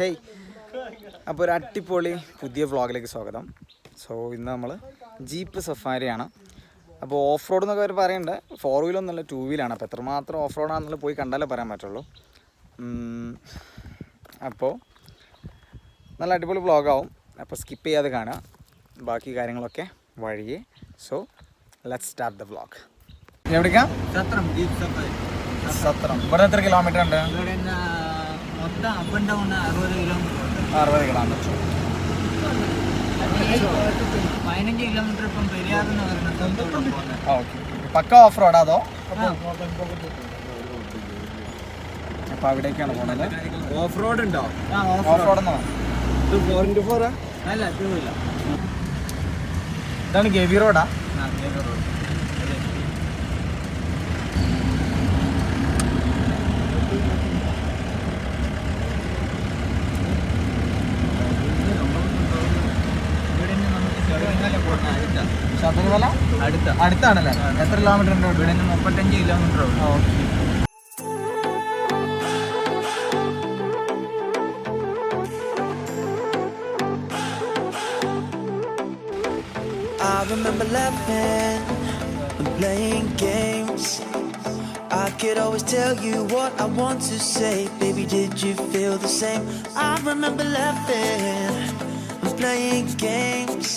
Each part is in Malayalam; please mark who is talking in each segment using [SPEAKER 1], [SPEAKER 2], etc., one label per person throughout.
[SPEAKER 1] ഹേയ് അപ്പോൾ ഒരു അടിപൊളി പുതിയ വ്ളോഗിലേക്ക് സ്വാഗതം. സോ ഇന്ന് നമ്മൾ ജീപ്പ് സഫാരിയാണ് അപ്പോൾ ഓഫ് റോഡ് എന്നൊക്കെ അവർ പറയുന്നുണ്ട് ഫോർ വീലൊന്നുമല്ല ടൂ വീലാണ് അപ്പോൾ എത്രമാത്രം ഓഫ് റോഡാണെന്നുള്ള പോയി കണ്ടാലേ പറയാൻ പറ്റുള്ളൂ. അപ്പോൾ നല്ല അടിപൊളി വ്ളോഗാവും അപ്പോൾ സ്കിപ്പ് ചെയ്യാതെ കാണുക. ബാക്കി കാര്യങ്ങളൊക്കെ വഴിയെ. So let start the vlog എവിടേക്കാ?
[SPEAKER 2] Sathram jeep safari
[SPEAKER 1] Sathram. ഇവിടെ എത്ര കിലോമീറ്റർ ഉണ്ട്
[SPEAKER 2] മൊത്തം അപ്പ് ആൻഡ് ഡൗൺ അറുപത് കിലോമീറ്റർ ഉണ്ട്
[SPEAKER 1] അറുപത് കിലോമീറ്റർ
[SPEAKER 2] പതിനഞ്ച് കിലോമീറ്റർ ഇപ്പം
[SPEAKER 1] ഓക്കെ പക്ക ഓഫ് റോഡ് അതോ? അപ്പൊ അവിടേക്കാണ് പോണത്.
[SPEAKER 3] ഓഫ് റോഡ് ഉണ്ടോ?
[SPEAKER 2] ആ
[SPEAKER 1] ഓഫ് റോഡ്
[SPEAKER 3] ഫോർ ഇന്റു ഫോറാ
[SPEAKER 2] അല്ല ടൂ ഇല്ല
[SPEAKER 1] ഇതാണ് ഗവി റോഡാ
[SPEAKER 2] ഗവി റോഡ് ഇവിടെ നിന്ന് നമുക്ക് ശബരിമല പോകണം അടുത്ത
[SPEAKER 1] ശബരിമല
[SPEAKER 2] അടുത്ത
[SPEAKER 1] അടുത്താണല്ലേ എത്ര കിലോമീറ്റർ ഉണ്ട്
[SPEAKER 2] ഇവിടെ നിന്ന് മുപ്പത്തഞ്ച് കിലോമീറ്റർ ഉള്ളൂ
[SPEAKER 1] okay
[SPEAKER 4] I remember laughing and playing games. I could always tell you what I want to say. Baby, did you feel the same? I remember laughing and playing games.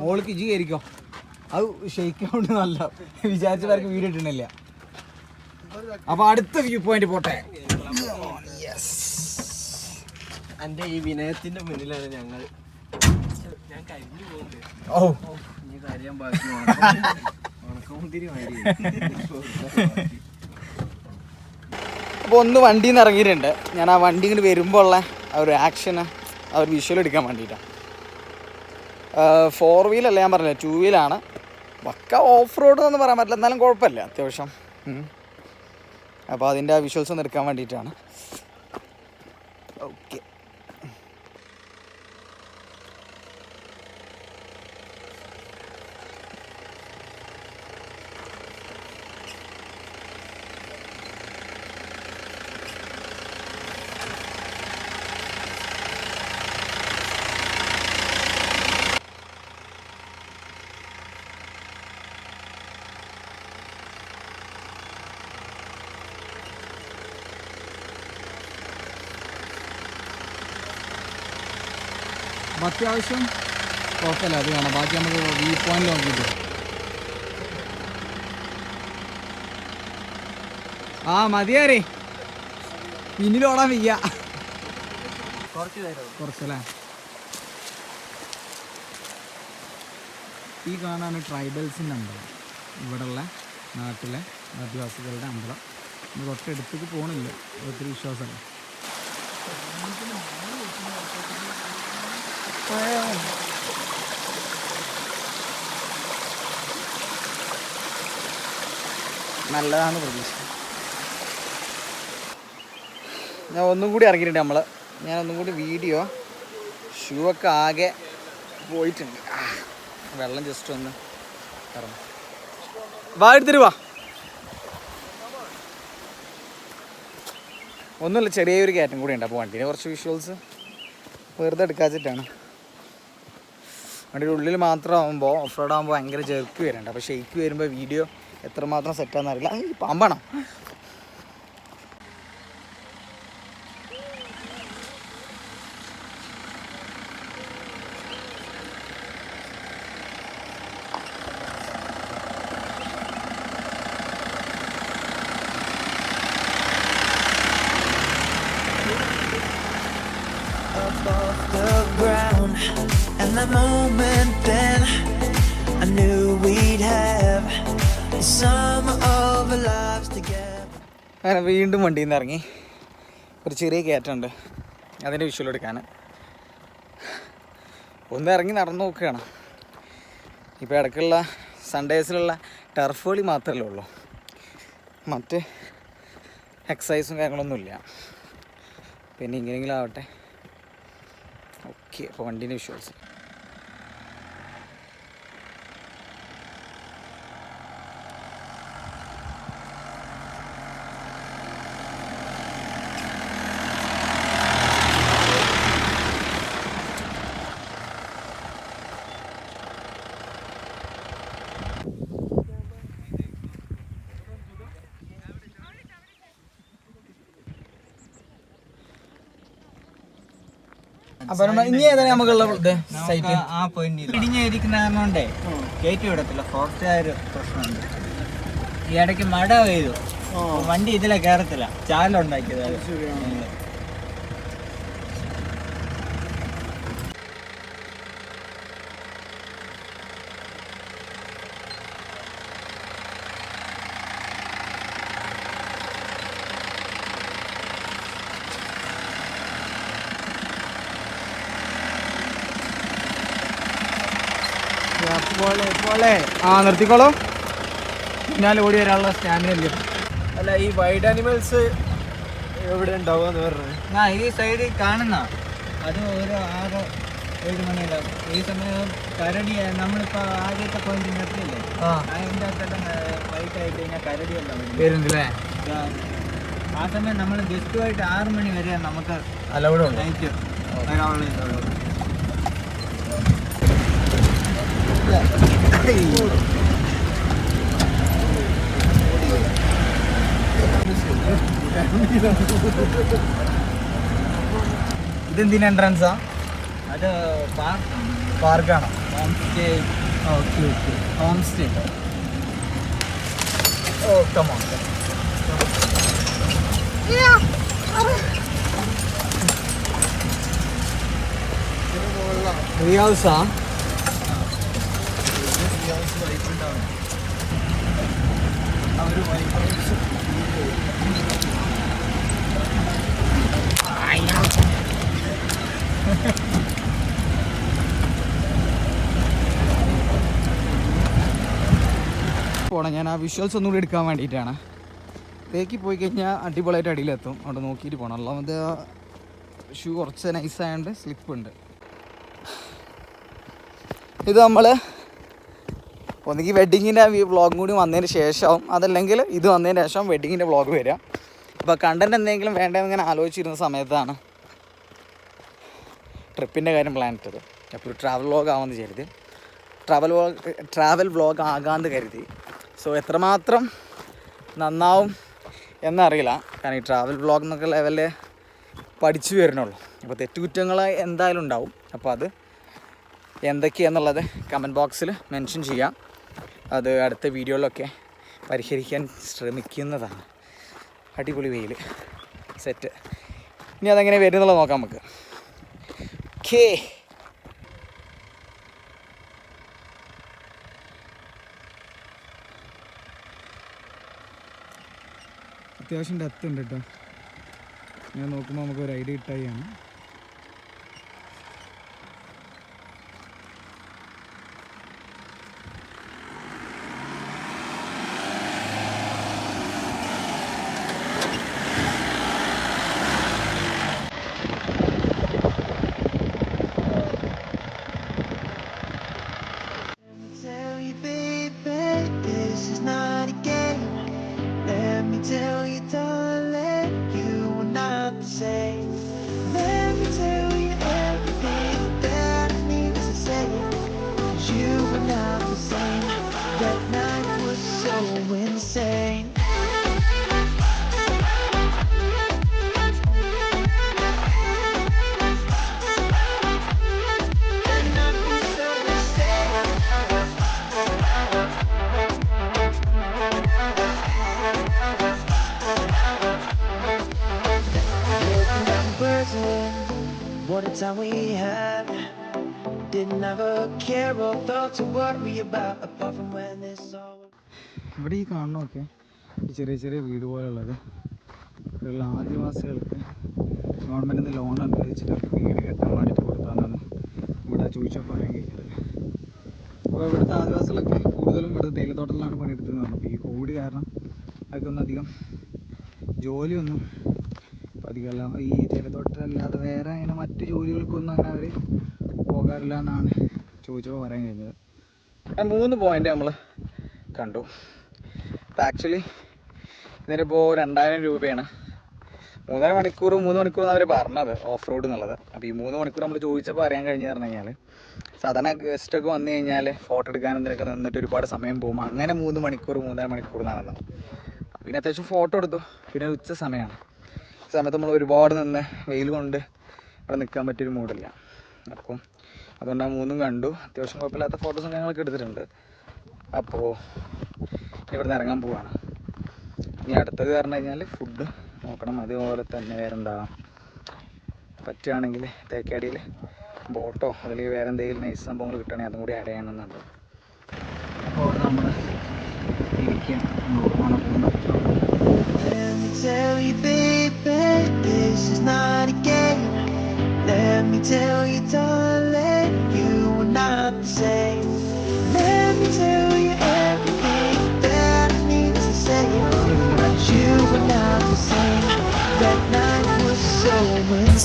[SPEAKER 1] മോൾക്ക് ഇജി കയറിക്കോ അത് ഷെയ്ക്കൗണ്ട് നല്ല വിചാരിച്ചവർക്ക് വീട് ഇട്ടണില്ല അപ്പൊ അടുത്ത വ്യൂ പോയിന്റ് പോട്ടെ.
[SPEAKER 3] എന്റെ ഈ വിനയത്തിന്റെ മുന്നിലാണ് ഞങ്ങൾ. ഞാൻ കഴിഞ്ഞു പോകുന്നത്.
[SPEAKER 1] ഓ
[SPEAKER 3] ഇനി കാര്യം ബാക്കി ഉണക്കമുന്തിരി മാതിരി
[SPEAKER 1] അപ്പോൾ ഒന്ന് വണ്ടിയിൽ നിന്ന് ഇറങ്ങിയിട്ടുണ്ട്. ഞാൻ ആ വണ്ടി ഇങ്ങോട്ട് വരുമ്പോൾ ഉള്ള ആ ഒരു ആക്ഷന് ആ ഒരു വിഷ്വൽ എടുക്കാൻ വേണ്ടിയിട്ടാണ് ഫോർ വീലല്ല ഞാൻ പറഞ്ഞില്ല? ടു വീലാണ് പക്ക ഓഫ് റോഡ് എന്നൊന്നും പറയാൻ പറ്റില്ല. എന്നാലും കുഴപ്പമില്ല. അത്യാവശ്യം. അപ്പോൾ അതിന്റെ ആ വിഷ്വൽസ് ഒന്ന് എടുക്കാൻ വേണ്ടിയിട്ടാണ്. അപ്പം അത്യാവശ്യം കുഴപ്പമില്ല അത് കാണാം. ബാക്കി നമുക്ക് വ്യൂ പോയിന്റ് നോക്കിയിട്ട് ആ മതിയാരേ പിന്നിലോടാൻ വയ്യ. കുറച്ചല്ലേ? ഈ കാണാണ് ട്രൈബൽസിന്റെ അമ്പലം ഇവിടെയുള്ള നാട്ടിലെ ആദിവാസികളുടെ അമ്പലം. നമ്മൾ തൊട്ടടുത്തേക്ക് പോകണില്ല. ഒത്തിരി വിശ്വാസമല്ല നല്ലതാണ് പ്രതീക്ഷ ഞാൻ ഒന്നും കൂടി ഇറങ്ങിയിട്ടുണ്ട് നമ്മൾ ഞാൻ ഒന്നും കൂടി വീഡിയോ ഷൂ ഒക്കെ ആകെ പോയിട്ടുണ്ട്. വെള്ളം ജസ്റ്റ് ഒന്ന് ഇറങ്ങും വാ എടുത്തിട്ട് വാ. ഒന്നുമില്ല ചെറിയൊരു കയറ്റം കൂടി ഉണ്ട്. അപ്പോൾ വണ്ടീനെ കുറച്ച് വിഷ്വൽസ് വെറുതെ എടുക്കാച്ചിട്ടാണ്. വണ്ടിയുടെ ഉള്ളിൽ മാത്രം ആകുമ്പോൾ ഓഫ് റോഡ് ആകുമ്പോൾ ഭയങ്കര ജെർക്ക് വരുന്നുണ്ട്. അപ്പോൾ ഷെയ്ക്ക് വരുമ്പോൾ വീഡിയോ എത്രമാത്രം സെറ്റാന്ന് അറിയില്ല. ഈ പാമ്പാണോ?
[SPEAKER 4] Above the ground. And that moment then, I knew we'd have the summer of our lives together.
[SPEAKER 1] അങ്ങനെ വീണ്ടും വണ്ടിയിൽ നിന്ന് ഇറങ്ങി. ഒരു ചെറിയ കയറ്റമുണ്ട്. അതിന്റെ വിഷ്വൽ എടുക്കാൻ. ഒന്ന് ഇറങ്ങി നടന്നു നോക്കുകയാണ്. ഇപ്പോൾ ഇടയ്ക്കുള്ള സൺഡേസിലുള്ള ടർഫ് കളി മാത്രമല്ലേ ഉള്ളൂ. മറ്റ് എക്സസൈസും കാര്യങ്ങളൊന്നുമില്ല പിന്നെ ഇങ്ങനെയെങ്കിലും ആവട്ടെ. ഓക്കെ അപ്പോൾ വണ്ടീന്റെ വിഷ്വൽസ് അപ്പൊ നമ്മ- ഇനി ഏതാണ് നമുക്കുള്ള ഇത് സൈറ്റ്
[SPEAKER 2] ആ പോയിന്റ് ഇടിഞ്ഞിരിക്കുന്ന കാരണം കൊണ്ടേ കയറ്റി വിടത്തില്ല ഫോറസ്റ്റുകാർ പ്രശ്നമുണ്ട്. ഈ ഇടയ്ക്ക് മഴ പെയ്തു. വണ്ടി ഇതിലെ കയറത്തില്ല ചാലുണ്ടാക്കിയത്.
[SPEAKER 1] ആ നിർത്തിക്കോളൂ. ഞാൻ ഓടി വരാനുള്ള സ്റ്റാമിന ഇല്ല.
[SPEAKER 3] അല്ല ഈ വൈഡ് ആനിമൽസ് എവിടെ ഉണ്ടാവുക പറഞ്ഞത്
[SPEAKER 2] ആ ഈ സൈഡിൽ കാണുന്ന. അത് ഒരു ആറ് ഏഴ് മണിയിലാവും ഈ സമയം കരടി നമ്മളിപ്പോ ആദ്യത്തെ പോയിന്റ് എത്തിയില്ലേ?
[SPEAKER 1] ആ.
[SPEAKER 2] അതിന്റെ അകത്തെല്ലാം വൈറ്റ് ആയിട്ട് കഴിഞ്ഞാൽ കരടിയല്ല വരുന്നില്ലേ? ആ. സമയം നമ്മൾ ജസ്റ്റുമായിട്ട് ആറ് മണി വരെ നമുക്ക്
[SPEAKER 1] അലവിടെ ഉണ്ട്.
[SPEAKER 2] നൈറ്റ് വരാനുള്ള
[SPEAKER 1] ഇതെന്തിന് എൻട്രൻസാ
[SPEAKER 2] അത് പാർക്കാണ്
[SPEAKER 1] പാർക്കാണോ
[SPEAKER 2] home stay
[SPEAKER 1] okay okay home stay oh come on wife പോണം. ഞാൻ ആ വിഷ്വൽസ് ഒന്നും കൂടി എടുക്കാൻ വേണ്ടിയിട്ടാണ്. തേക്കി പോയി കഴിഞ്ഞാൽ അടിപൊളിയായിട്ട് അടിയിലെത്തും. അവിടെ നോക്കിയിട്ട് പോകണം അല്ലാതെ ഷൂ കുറച്ച് നൈസായതുകൊണ്ട് സ്ലിപ്പ് ഉണ്ട്. ഇത് നമ്മൾ ഒന്നുകിൽ വെഡിങ്ങിന്റെ വ്ളോഗും കൂടി വന്നതിന് ശേഷം അതല്ലെങ്കിൽ ഇത് വന്നതിന് ശേഷം വെഡിങ്ങിന്റെ വ്ളോഗ് വരിക അപ്പോൾ കണ്ടന്റ് എന്തെങ്കിലും വേണ്ടതെന്ന് ഇങ്ങനെ ആലോചിച്ചിരുന്ന സമയത്താണ് ട്രിപ്പിന്റെ കാര്യം പ്ലാൻ ഇട്ടത്. അപ്പോൾ ട്രാവൽ വ്ളോഗ് ആവുമെന്ന് കരുതി. ട്രാവൽ വ്ളോഗ് ട്രാവൽ വ്ളോഗ് ആകാമെന്ന് കരുതി. സോ എത്രമാത്രം നന്നാവും എന്നറിയില്ല. കാരണം ഈ ട്രാവൽ വ്ളോഗ് എന്നൊക്കെ ലെവലിൽ പഠിച്ചു വരണുള്ളൂ അപ്പോൾ തെറ്റുകുറ്റങ്ങൾ എന്തായാലും ഉണ്ടാവും. അപ്പോൾ അത് എന്തൊക്കെയാണെന്നുള്ളത് കമന്റ് ബോക്സിൽ മെൻഷൻ ചെയ്യാം. അത് അടുത്ത വീഡിയോയിലൊക്കെ പരിഹരിക്കാൻ ശ്രമിക്കുന്നതാണ്. അടിപൊളി വെയിൽ സെറ്റ് ഇനി അതെങ്ങനെ വരുന്നുള്ളത് നോക്കാം നമുക്ക്. ഓക്കേ അത്യാവശ്യം ഡെപ്ത് ഉണ്ട് കേട്ടോ ഞാൻ നോക്കുമ്പോൾ നമുക്ക് ഒരു ഐഡിയ ഇട്ടായി
[SPEAKER 4] Tell time we had. Didn't ever care or thought to worry about apart from when this all.
[SPEAKER 1] ഇവിടെ ഈ കാണണമൊക്കെ ചെറിയ ചെറിയ വീട് പോലുള്ളത് ഇവിടെയുള്ള ആദിവാസികൾക്ക് ഗവൺമെന്റിൽ ലോൺ അനുവദിച്ചിട്ട് വീട് കെട്ടാൻ വേണ്ടിയിട്ട് കൊടുത്താന്നാണ് ഇവിടെ ചോദിച്ചപ്പോൾ പറയാൻ കഴിഞ്ഞത് അപ്പോൾ ഇവിടുത്തെ ആദിവാസികളൊക്കെ കൂടുതലും ഇവിടെ തേയിലത്തോട്ടത്തിലാണ് പണിയെടുത്തതെന്ന് പറഞ്ഞു അപ്പോൾ ഈ കോവിഡ് കാരണം അവർക്കൊന്നും അധികം ജോലിയൊന്നും അധികമല്ല ഈ തേയിലത്തോട്ടത്തിലല്ലാതെ വേറെ അങ്ങനെ മറ്റ് ജോലികൾക്കൊന്നും അങ്ങനെ അവർ പോകാറില്ല എന്നാണ് ചോദിച്ചപ്പോൾ പറയാൻ കഴിഞ്ഞത്. മൂന്ന് പോയിന്റ് നമ്മൾ കണ്ടു. ആക്ച്വലി ഇതിനിപ്പോൾ രണ്ടായിരം രൂപയാണ്. മൂന്നര മണിക്കൂർ മൂന്ന് മണിക്കൂർ അവർ പറഞ്ഞത് ഓഫ് റോഡ് എന്നുള്ളത്. അപ്പോൾ ഈ മൂന്ന് മണിക്കൂർ നമ്മൾ ചോദിച്ചപ്പോൾ അറിയാൻ കഴിഞ്ഞു പറഞ്ഞു കഴിഞ്ഞാൽ സാധാരണ ഗസ്റ്റൊക്കെ വന്നു കഴിഞ്ഞാൽ ഫോട്ടോ എടുക്കാനും ഇതിനൊക്കെ നിന്നിട്ട് ഒരുപാട് സമയം പോകും. അങ്ങനെ മൂന്ന് മണിക്കൂർ മൂന്നര മണിക്കൂർ നടന്നു പിന്നെ അത്യാവശ്യം ഫോട്ടോ എടുത്തു. പിന്നെ ഉച്ച സമയമാണ്. സമയത്ത് നമ്മൾ ഒരുപാട് നിന്ന് വെയിൽ കൊണ്ട് അവിടെ നിൽക്കാൻ പറ്റിയൊരു മൂഡില്ല. അപ്പം അതുകൊണ്ട് ആ മൂന്നും കണ്ടു. അത്യാവശ്യം കുഴപ്പമില്ലാത്ത ഫോട്ടോസും കാര്യങ്ങളൊക്കെ എടുത്തിട്ടുണ്ട്. അപ്പോൾ ഇവിടുന്ന് ഇറങ്ങാൻ പോവാണ്. ഇനി അടുത്തത് പറഞ്ഞു കഴിഞ്ഞാൽ ഫുഡ് നോക്കണം. അതുപോലെ തന്നെ വേറെന്താ? പറ്റുകയാണെങ്കിൽ തേക്കാടിയിൽ ബോട്ടോ അല്ലെങ്കിൽ വേറെ എന്തെങ്കിലും നൈസ് സംഭവങ്ങൾ കിട്ടുകയാണെങ്കിൽ അതും കൂടി ആഡ് ചെയ്യണമെന്നുണ്ട് അപ്പോൾ നമ്മൾ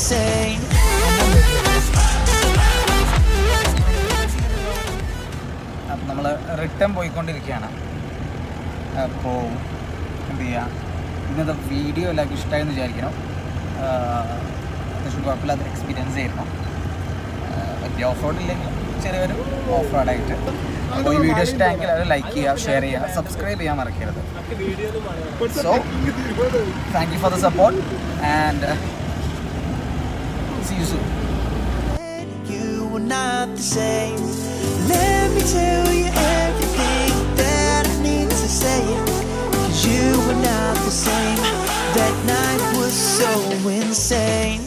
[SPEAKER 4] insane.
[SPEAKER 1] അപ്പം നമ്മൾ റിട്ടേൺ പോയിക്കൊണ്ടിരിക്കുകയാണ്. അപ്പോൾ എന്ത് ചെയ്യുക ഇന്നത്തെ വീഡിയോ എല്ലാവർക്കും ഇഷ്ടമായെന്ന് വിചാരിക്കണം അത്യാവശ്യം കുഴപ്പമില്ലാത്ത എക്സ്പീരിയൻസ് ആയിരുന്നു. വലിയ ഓഫ് റോഡ് ഇല്ലെങ്കിൽ ചെറിയൊരു ഓഫ് റോഡായിട്ട് അപ്പോൾ ഈ വീഡിയോ ഇഷ്ടമായെങ്കിൽ അത് ലൈക്ക് ചെയ്യുക ഷെയർ ചെയ്യുക സബ്സ്ക്രൈബ് ചെയ്യാൻ മറക്കരുത്. So thank you for the support and see you.
[SPEAKER 4] You were not the same. Let me tell you everything that I need to say. Cause you were not the same. That night was so insane.